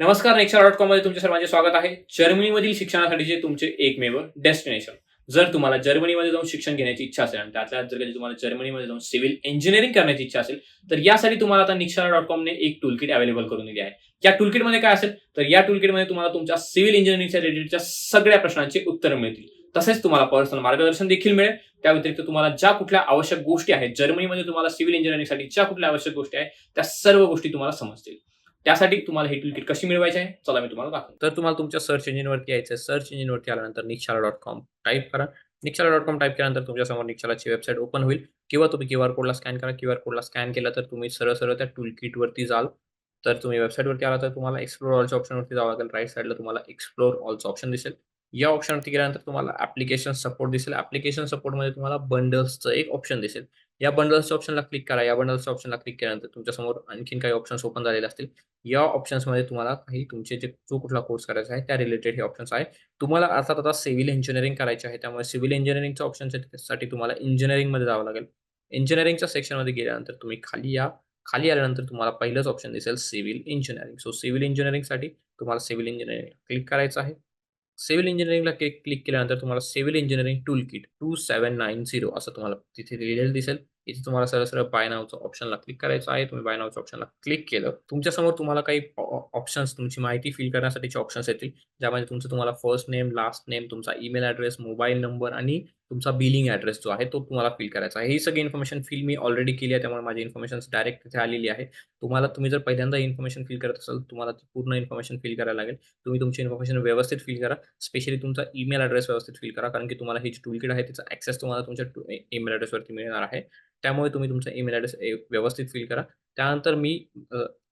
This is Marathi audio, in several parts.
नमस्कार नेक्शा डॉट कॉममध्ये तुमचे सर्वांचे स्वागत आहे. जर्मनीमधील शिक्षणासाठीचे तुमचे एकमेव डेस्टिनेशन जर तुम्हाला जर्मनीमध्ये जाऊन शिक्षण घेण्याची इच्छा असेल आणि त्यातल्या जर कधी तुम्हाला जर्मनीमध्ये जाऊन सिव्हिल इंजिनिअरिंग करण्याची इच्छा असेल तर यासाठी तुम्हाला आता निक्षारा डॉट कॉमने एक टूलकिट अवेलेबल करून दिली आहे. या टूलकिटमध्ये काय असेल तर या टूलकिटमध्ये तुम्हाला तुमच्या सिव्हिल इंजिनिअरिंगच्या रिलेटेडच्या सगळ्या प्रश्नांची उत्तरं मिळतील. तसेच तुम्हाला पर्सनल मार्गदर्शन देखील मिळेल. त्या व्यतिरिक्त तुम्हाला ज्या कुठल्या आवश्यक गोष्टी आहेत जर्मनीमध्ये तुम्हाला सिव्हिल इंजिनिअरिंगसाठी ज्या कुठल्या आवश्यक गोष्टी आहेत त्या सर्व गोष्टी तुम्हाला समजतील. त्यासाठी तुम्हाला हे टूलकिट कशी मिळवायची आहे? चला मी तुम्हाला दाखवतो. तर तुम्हाला तुमच्या सर्च इंजिनवरती यायचं आहे सर्च इंजिनवरती आल्यानंतर निक्षाला डॉट कॉम टाईप करा. निक्षाला डॉट कॉम टाईप केल्यानंतर तुमच्यासमोर निक्षालाची वेबसाईट ओपन होईल. किंवा तुम्ही क्यू आर कोडला स्कॅन करा. क्यू आर कोडला स्कॅन केला तर तुम्ही सरळ सरळ त्या टूलकिटवरती जाल. तर तुम्ही वेबसाईटवरती आला तर तुम्हाला एक्सप्लोर ऑलच्या ऑप्शनवरती जावं लागेल. राईट साईडला तुम्हाला एक्सप्लोर ऑलचं ऑप्शन दिसेल. या ऑप्शनवरती गेल्यानंतर तुम्हाला ऍप्लिकेशन सपोर्ट दिसेल. ऍप्लिकेशन सपोर्टमध्ये तुम्हाला बंडल्सचं एक ऑप्शन दिसेल. या बंडल्सच्या ऑप्शनला क्लिक करा. या बंडल्सच्या ऑप्शनला क्लिक केल्यानंतर तुमच्यासमोर आणखीन काही ऑप्शन्स ओपन झालेले असतील. या ऑप्शन्समध्ये तुम्हाला काही तुमचे जे जो कुठला कोर्स करायचा आहे त्या रिलेटेड हे ऑप्शन्स आहे. तुम्हाला अर्थात आता सिव्हिल इंजिनिअरिंग करायचे आहे. त्यामुळे सिव्हिल इंजिनिअरिंगच्या ऑप्शनसाठी तुम्हाला इंजिनिअरिंगमध्ये जावं लागेल. इंजिनिअरिंगच्या सेक्शनमध्ये गेल्यानंतर तुम्ही खाली या. खाली आल्यानंतर तुम्हाला पहिलंच ऑप्शन दिसेल सिव्हिल इंजिनिअरिंग सो सिव्हिल इंजिनिअरिंगसाठी तुम्हाला सिव्हिल इंजिनिअरिंग क्लिक करायचं आहे. सिव्हिल इंजिनिअरिंगला क्लिक क्लिक केल्यानंतर तुम्हाला civil engineering tool kit two seven nine zero असं तुम्हाला तिथे लिहिलेलं दिसेल. इथे तुम्हाला सरळ सरळ बाय नावचं ऑप्शनला क्लिक करायचं आहे. तुम्ही बाय नावच्या ऑप्शनला क्लिक केलं. तुमच्यासमोर तुम्हाला काही ऑप्शन्स तुमची माहिती फिल करण्यासाठीचे ऑप्शन्स येतील. ज्यामध्ये तुमचं तुम्हाला फर्स्ट नेम लास्ट नेम तुमचा ईमेल ॲड्रेस मोबाईल नंबर आणि तुमचा बिलिंग ॲड्रेस जो आहे तो तुम्हाला फिल करायचा आहे. ही सगळी इन्फॉर्मेशन फिल मी ऑलरेडी केली आहे. त्यामुळे माझी इन्फॉर्मेशन डायरेक्ट तिथे आलेली आहे. तुम्हाला तुम्ही जर पहिल्यांदा इन्फॉर्मेशन फिल करत असाल तुम्हाला ती पूर्ण इन्फॉर्मेशन फिल करायला लागेल. तुम्ही तुमची इन्फॉर्मेशन व्यवस्थित फिल करा. स्पेशली तुमचा ईमेल ॲड्रेस व्यवस्थित फिल करा. कारण की तुम्हाला ही जी टूलकिट आहे त्याचा ॲक्सेस तुम्हाला तुमच्या ईमेल ॲड्रेसवरती मिळणार आहे. त्यामुळे तुम्ही तुमचा ईमेल ॲड्रेस व्यवस्थित फिल करा. त्यानंतर मी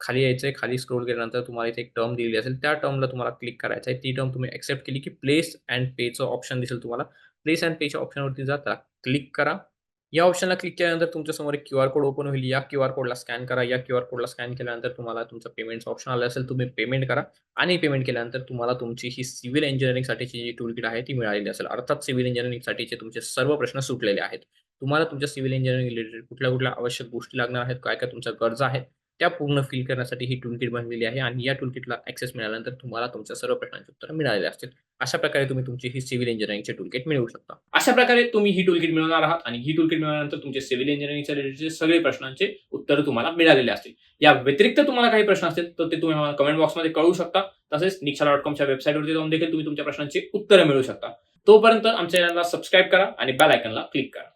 खाली यायचं आहे खाली स्क्रोल केल्यानंतर तुम्हाला इथे एक टर्म दिलेली असेल त्या टर्मला तुम्हाला क्लिक करायचं आहे. ती टर्म तुम्ही ॲक्सेप्ट केली की प्लेस अँड पेचं ऑप्शन दिसेल तुम्हाला. प्लेस अँड पेच्या ऑप्शनवरती जाता क्लिक करा. या ऑप्शनला क्लिक केल्यानंतर तुमच्यासमोर एक क्यू आर कोड ओपन होईल. या क्यू आर कोडला स्कॅन करा. या क्यू आर कोडला स्कॅन केल्यानंतर तुम्हाला तुमचं पेमेंटचं ऑप्शन आलं असेल तुम्ही पेमेंट करा आणि पेमेंट केल्यानंतर तुम्हाला तुमची ही सिव्हिल इंजिनिअरिंगसाठीची जी टूल किट आहे ती मिळालेली असेल. अर्थात सिव्हिल इंजिनिअरिंगसाठीचे तुमचे सर्व प्रश्न सुटलेले आहेत. तुम्हाला तुमच्या सिव्हिल इंजिनिअरिंग रिलेटेड कुठल्या कुठल्या आवश्यक गोष्टी लागणार आहेत काय काय तुमच्या गरजा आहेत त्या पूर्ण फिल करण्यासाठी ही टूल किट बनलेली आहे आणि या टूल किटला ॲक्सेस मिळाल्यानंतर तुम्हाला तुमच्या सर्व प्रश्नांची उत्तरं मिळालेली असतील. अशा प्रकारे तुम्ही तुमची ही सिव्हिल इंजिनिअरिंगची टूलकिट मिळवू शकता. अशा प्रकारे तुम्ही ही टूलकिट मिळवणार आहात आणि ही टूलकिट मिळवल्यानंतर तुमचे सिव्हिल इंजिनिअरिंगच्या रिलेटेड सगळे प्रश्नांचे उत्तर तुम्हाला मिळालेले असतील. या व्यतिरिक्त तुम्हाला काही प्रश्न असतील तर ते तुम्ही मला कमेंट बॉक्समध्ये कळू शकता. तसेच निक्षा डॉट कॉमच्या वेबसाईटवरती जाऊन देखील तुम्ही तुमच्या प्रश्नांची उत्तरं मिळू शकता. तोपर्यंत आमच्या चॅनलला सबस्क्राईब करा आणि बेल आयकनला क्लिक करा.